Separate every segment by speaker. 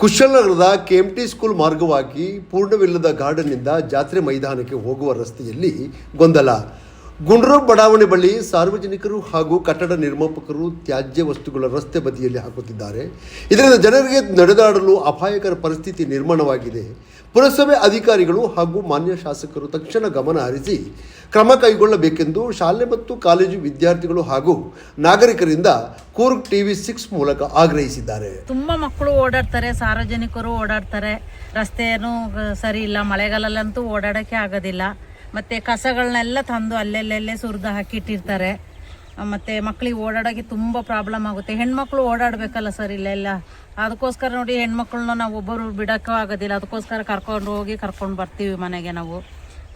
Speaker 1: ಕುಶಲನಗರದ KMT school ಮಾರ್ಗವಾಗಿ ಪೂರ್ಣವಿಲ್ಲದ ಗಾರ್ಡನ್ನಿಂದ ಜಾತ್ರೆ ಮೈದಾನಕ್ಕೆ ಹೋಗುವ ರಸ್ತೆಯಲ್ಲಿ ಗೊಂದಲ. ಗುಂಡ್ರು ಬಡಾವಣೆ ಬಳಿ ಸಾರ್ವಜನಿಕರು ಹಾಗೂ ಕಟ್ಟಡ ನಿರ್ಮಾಪಕರು ತ್ಯಾಜ್ಯ ವಸ್ತುಗಳ ರಸ್ತೆ ಬದಿಯಲ್ಲಿ ಹಾಕುತ್ತಿದ್ದಾರೆ. ಇದರಿಂದ ಜನರಿಗೆ ನಡೆದಾಡಲು ಅಪಾಯಕರ ಪರಿಸ್ಥಿತಿ ನಿರ್ಮಾಣವಾಗಿದೆ. ಪುರಸಭೆ ಅಧಿಕಾರಿಗಳು ಹಾಗೂ ಮಾನ್ಯ ಶಾಸಕರು ತಕ್ಷಣ ಗಮನ ಹರಿಸಿ ಕ್ರಮ ಕೈಗೊಳ್ಳಬೇಕೆಂದು ಶಾಲೆ ಮತ್ತು ಕಾಲೇಜು ವಿದ್ಯಾರ್ಥಿಗಳು ಹಾಗೂ ನಾಗರಿಕರಿಂದ ಕೂರ್ಗ್ ಟಿವಿ ಸಿಕ್ಸ್ ಮೂಲಕ ಆಗ್ರಹಿಸಿದ್ದಾರೆ.
Speaker 2: ತುಂಬಾ ಮಕ್ಕಳು ಓಡಾಡ್ತಾರೆ, ಸಾರ್ವಜನಿಕರು ಓಡಾಡ್ತಾರೆ. ರಸ್ತೆಯನ್ನು ಸರಿ ಇಲ್ಲ, ಮಳೆಗಾಲಲ್ಲಂತೂ ಓಡಾಡಕ್ಕೆ ಆಗೋದಿಲ್ಲ. ಮತ್ತೆ ಕಸಗಳನ್ನೆಲ್ಲ ತಂದು ಅಲ್ಲೆಲ್ಲೆಲ್ಲೇ ಸುರಿದು ಹಾಕಿಟ್ಟಿರ್ತಾರೆ. ಮತ್ತು ಮತ್ತೆ ಮಕ್ಕಳಿಗೆ ಓಡಾಡೋಕೆ ತುಂಬ ಪ್ರಾಬ್ಲಮ್ ಆಗುತ್ತೆ. ಹೆಣ್ಮಕ್ಳು ಓಡಾಡಬೇಕಲ್ಲ ಸರ್ ಇಲ್ಲೆಲ್ಲ? ಅದಕ್ಕೋಸ್ಕರ ನೋಡಿ ಹೆಣ್ಮಕ್ಳನ್ನ ನಾವು ಒಬ್ಬರು ಬಿಡಕ್ಕೂ ಆಗೋದಿಲ್ಲ. ಅದಕ್ಕೋಸ್ಕರ ಕರ್ಕೊಂಡು ಹೋಗಿ ಕರ್ಕೊಂಡು ಬರ್ತೀವಿ ಮನೆಗೆ ನಾವು.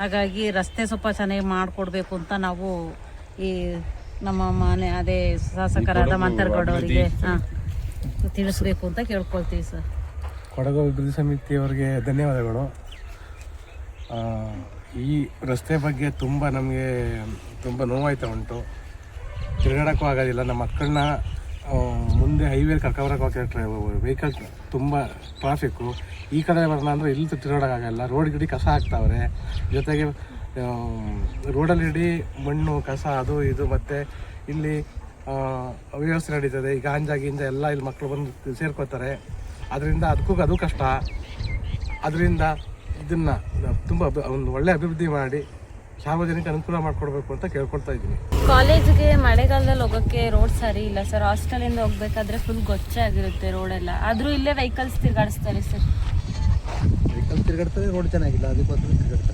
Speaker 2: ಹಾಗಾಗಿ ರಸ್ತೆ ಸ್ವಲ್ಪ ಚೆನ್ನಾಗಿ ಮಾಡಿಕೊಡ್ಬೇಕು ಅಂತ ನಾವು ಈ ನಮ್ಮ ಮನೆ ಅದೇ ಶಾಸಕರಾದ ಮಂತರ್ಗೌಡವರಿಗೆ ಹಾಂ ತಿಳಿಸ್ಬೇಕು ಅಂತ ಕೇಳ್ಕೊಳ್ತೀವಿ ಸರ್.
Speaker 3: ಕೊಡಗು ಅಭಿವೃದ್ಧಿ ಸಮಿತಿಯವರಿಗೆ ಧನ್ಯವಾದಗಳು. ಆ, ಈ ರಸ್ತೆ ಬಗ್ಗೆ ತುಂಬ ನಮಗೆ ತುಂಬ ನೋವಾಯ್ತಾ ಉಂಟು. ತಿರುಗಾಡೋಕ್ಕೂ ಆಗೋದಿಲ್ಲ. ನಮ್ಮ ಮಕ್ಕಳನ್ನ ಮುಂದೆ ಹೈವೇ ಕರ್ಕೊಬರಕ್ಕೆ ವೆಹಿಕಲ್ ತುಂಬ ಟ್ರಾಫಿಕ್ಕು ಈ ಕಡೆ ಬರೋಣ ಅಂದರೆ ಇಲ್ಲಿ ತಿರುಗಾಡೋಕ್ಕಾಗಲ್ಲ ರೋಡ್ ಗಿಡಿ ಕಸ ಹಾಕ್ತಾವ್ರೆ. ಜೊತೆಗೆ ರೋಡಲ್ಲಿ ಇಡೀ ಮಣ್ಣು, ಕಸ, ಅದು, ಇದು ಮತ್ತು ಇಲ್ಲಿ ಅವ್ಯವಸ್ಥೆ ನಡೀತದೆ. ಈ ಗಾಂಜಾ, ಗೀಂಜಾ ಎಲ್ಲ ಇಲ್ಲಿ ಮಕ್ಕಳು ಬಂದು ಸೇರ್ಕೋತಾರೆ. ಅದರಿಂದ ಅದಕ್ಕೂ ಅದು ಕಷ್ಟ. ಅದರಿಂದ ಇದನ್ನ ತುಂಬಾ ಒಂದು ಒಳ್ಳೆ ಅಭಿವೃದ್ಧಿ ಮಾಡಿ ಸಾರ್ವಜನಿಕ ಅನುಕೂಲ ಮಾಡ್ಕೊಡ್ಬೇಕು ಅಂತ ಕೇಳ್ಕೊಳ್ತಾ ಇದ್ದೀನಿ.
Speaker 4: ಕಾಲೇಜ್ಗೆ ಮಳೆಗಾಲದಲ್ಲಿ ಹೋಗೋಕೆ ರೋಡ್ ಸರಿ ಇಲ್ಲ ಸರ್ ಹಾಸ್ಟೆಲಿಂದ ಹೋಗ್ಬೇಕಾದ್ರೆ ಫುಲ್ ಗೊಚ್ಚೆ ಆಗಿರುತ್ತೆ ರೋಡೆಲ್ಲ ಆದರೂ ಇಲ್ಲೇ ವೆಹಿಕಲ್ಸ್ ತಿರ್ಗಾಡಿಸ್ತಾರೆ ಸರ್
Speaker 5: ವೆಹಿಕಲ್ ತಿರುಗಾಡ್ತಾರೆ ರೋಡ್ ಚೆನ್ನಾಗಿಲ್ಲ ಅದಕ್ಕೋಸ್ಕರ ತಿರುಗಾಡ್ತಾರೆ.